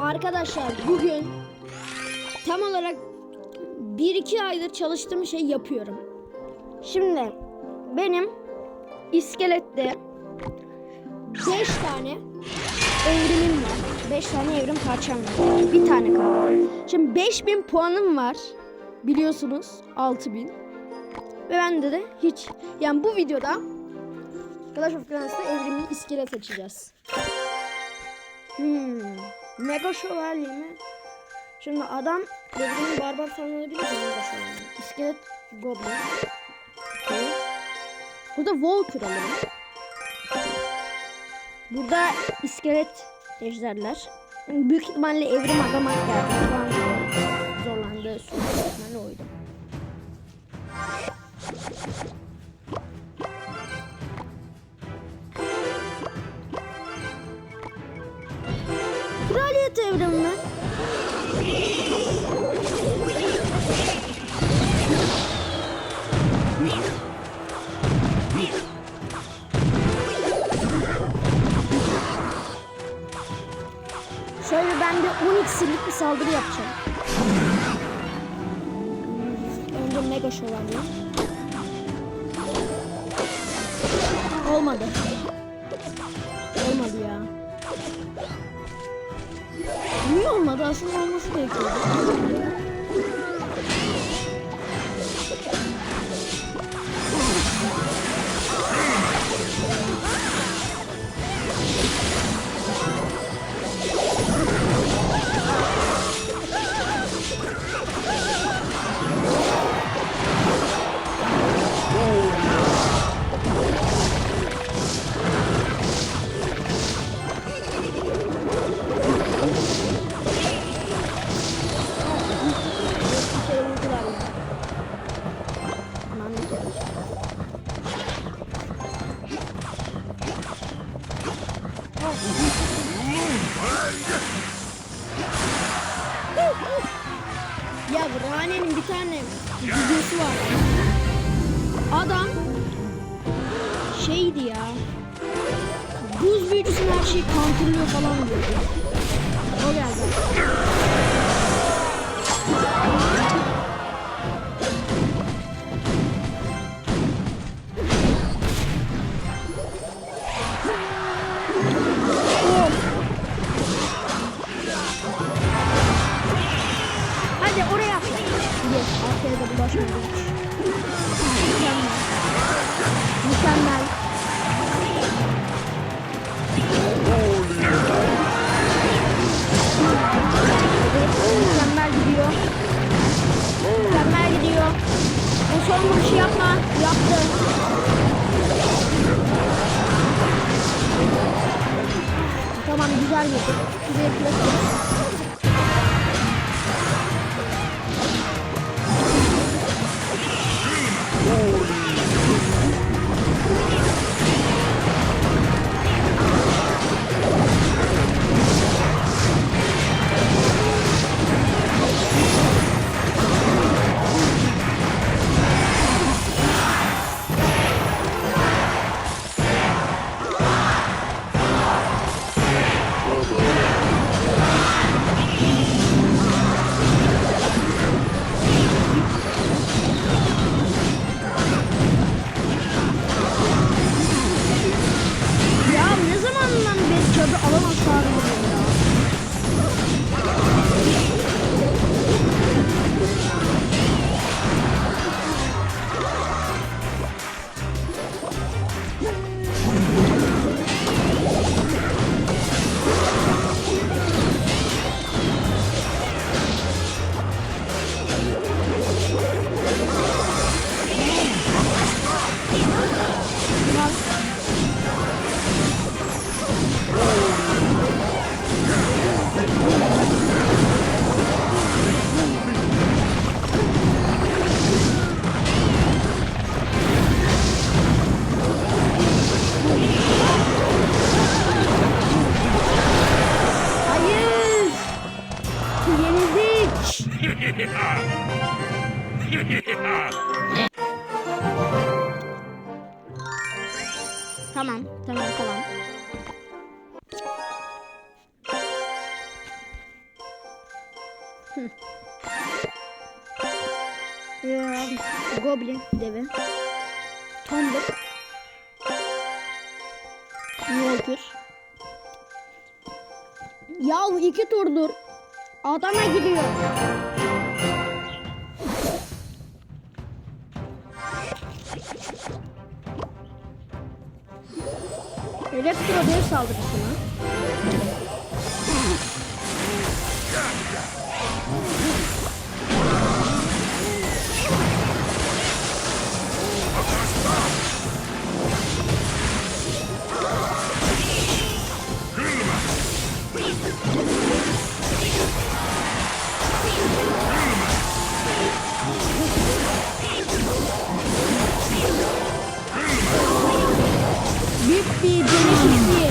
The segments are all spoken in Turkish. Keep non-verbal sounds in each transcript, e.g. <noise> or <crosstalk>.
Arkadaşlar bugün tam olarak 1-2 aydır çalıştığım şey yapıyorum. Şimdi benim iskelette 5 tane evrimim var. 5 tane evrim parçam var. Bir tane kaldı. Şimdi 5000 puanım var. Biliyorsunuz 6000. Ve bende de hiç yani bu videoda Clash of Clans'ta evrimli iskelet açacağız. Hmm. Mega şövalye mi? Şimdi adam evrimli barbar falan olabilir mi? Mega şövalye. İskelet goblin. Okey. Burada Volker alalım. Burada iskelet ejderler. Büyük ihtimalle evrim adama geldi. Zorlandı. Büyük ihtimalle oydu. Kraliyet evrimi mi? Şöyle ben de 10 iksirlik bir saldırı yapacağım. Önce mega şövalye. Olmadı. Olmadı ya. Niye olmadı? Aslında olması gerekiyordu. Ya Rane'nin bir tane videosu var. Adam şeydi ya. Buz büyücüsün her şeyi counterlıyor falan diyordu. O geldi. Mükemmel. Mükemmel. Gidiyor. Mükemmel gidiyor. Bu son vuruşu yapma. Yaptı. Tamam güzel Şuraya bırakıyoruz. Goblin devi. Tombuk. Walker. Ya iki turdur. Adama gidiyor. Elektro dev saldırısına. Büyük bir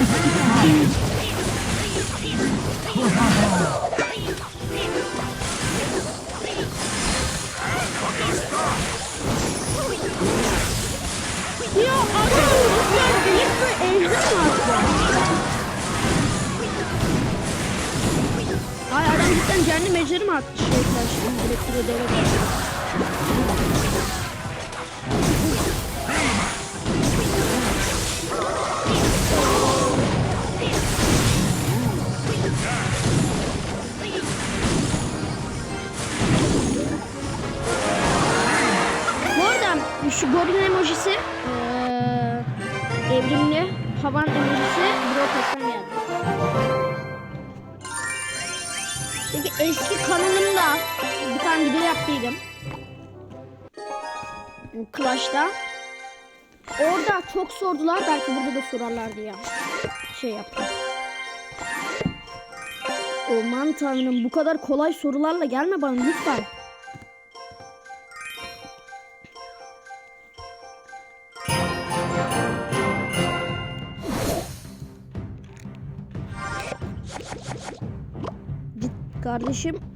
cidden cehennem ejderi mi attı? Şey karşı devre. Yaptıydım. Clash'ta. Orada çok sordular belki burada da sorarlar diye şey yaptım. Aman tanrım bu kadar kolay sorularla gelme bana lütfen. Git kardeşim.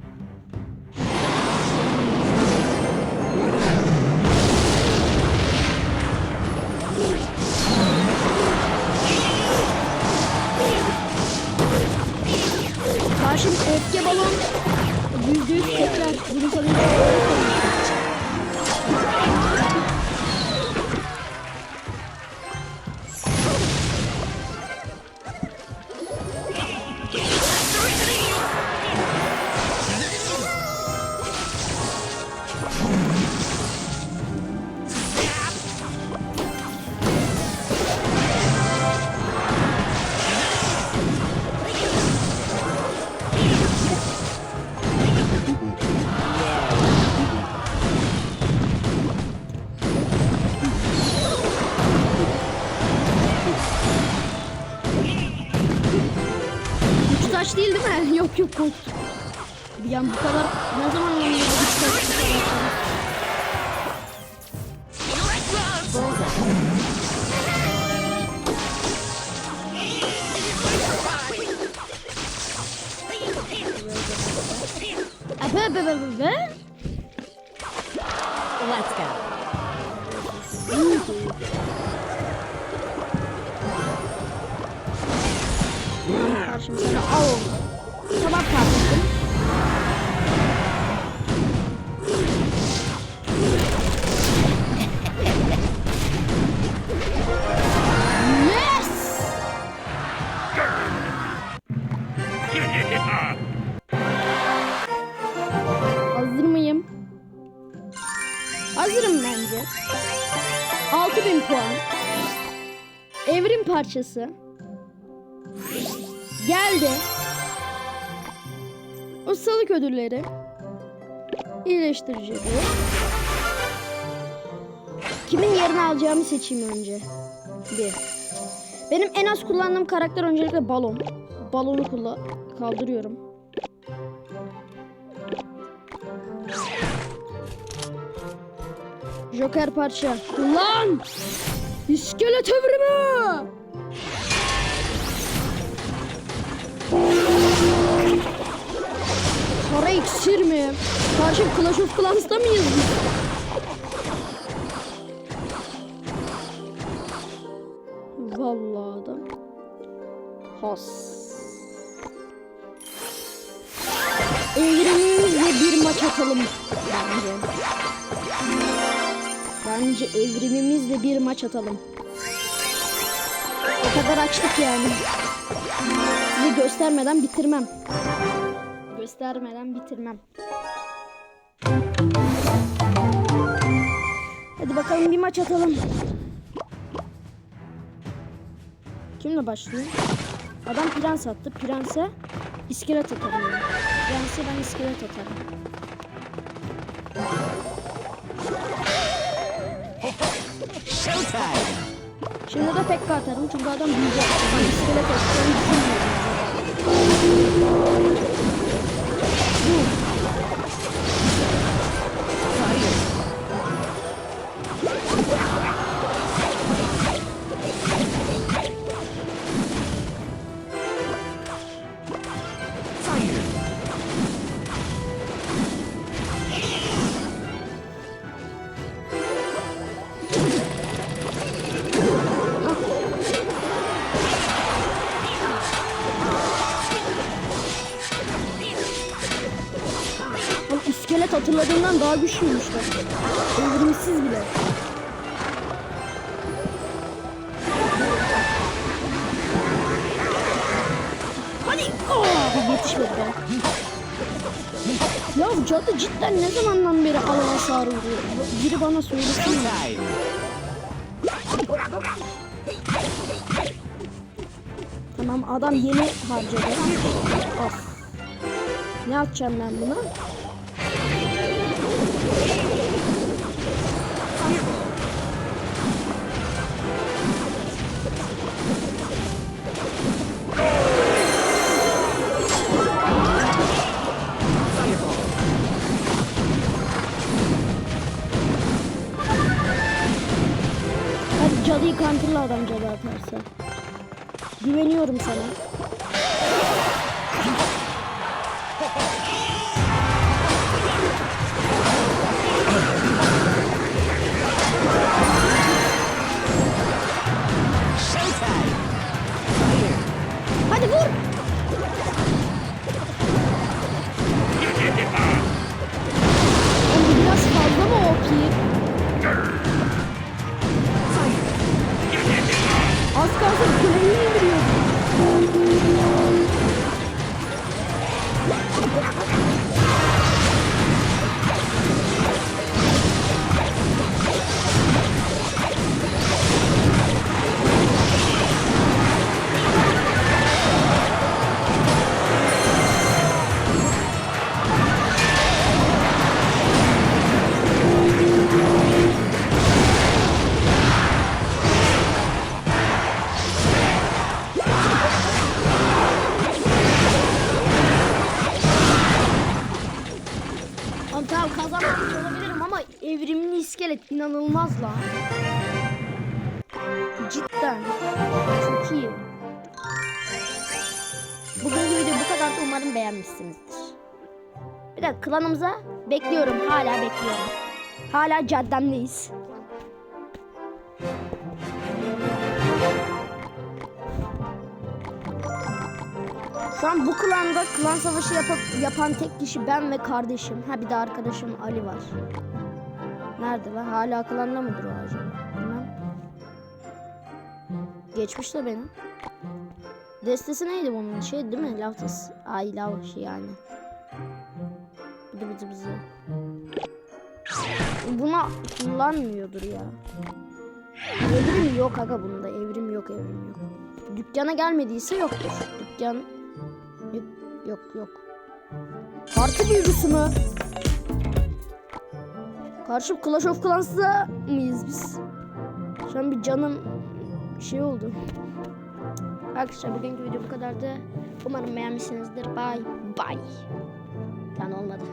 Karşım öfke balon. Yüzde yüz tekrar. Bunu sana taş değil değil mi? <laughs> yok yok. Bir an bu kadar ne zaman oynuyor bu kadar? Abe be be be be. Let's go. Karşımıza al onu. Sabah kalktım. Yes! Hazır mıyım? Hazırım bence. 6000 puan. Evrim parçası. Geldi. O salık ödülleri. İyileştirici bu. Kimin yerini alacağımı seçeyim önce. Bir. Benim en az kullandığım karakter öncelikle balon. Balonu kulla kaldırıyorum. Joker parça. Kullan! İskelet evrimi! Para iksir mi? Karşı Clash of Clans'ta mıyız biz? Vallahi da. Has. Evrimimiz maç atalım bence. Bence evrimimizle bir maç atalım. O kadar açtık yani. Sizi göstermeden bitirmem. Göstermeden bitirmem. Hadi bakalım bir maç atalım. Kimle başlıyor? Adam prens attı. Prense iskelet atarım. ben. Prense ben iskelet atarım. Şimdi de Pekka atarım çünkü adam büyüyecek. Ben iskelet atacağını. Ooh. Hatırladığımdan daha güçlüymüş bak. Evrimsiz bile. Hadi. Oh, yetişmedi be. Ya bu cadı cidden ne zamandan beri alan hasarı vuruyor? Biri bana söylesin. Showtime! Tamam adam yeni harcadı. Of. Ne yapacağım ben buna? Hadi iskelet inanılmaz lan. Cidden. Çok iyi. Bugünkü video bu kadar da umarım beğenmişsinizdir. Bir de klanımıza bekliyorum. Hala bekliyorum. Hala caddemdeyiz. Şu an bu klanda klan savaşı yapıp, yapan tek kişi ben ve kardeşim. Ha bir de arkadaşım Ali var. Nerede lan? Hala klanda mıdır o acaba? Bilmem. Geçmiş de benim. Destesi neydi bunun? Şey değil mi? Laftas. Ay lav şey yani. Bıdı bıdı bıdı. Buna kullanmıyordur ya. Evrim yok aga bunda. Evrim yok evrim yok. Dükkana gelmediyse yoktur. Dükkan Yok yok. Parti duygusu mu? Karşı Clash of Clans'ta mıyız biz? Şu an bir canım şey oldu. Arkadaşlar bugünkü video bu kadardı. Umarım beğenmişsinizdir. Bye bye. Lan olmadı.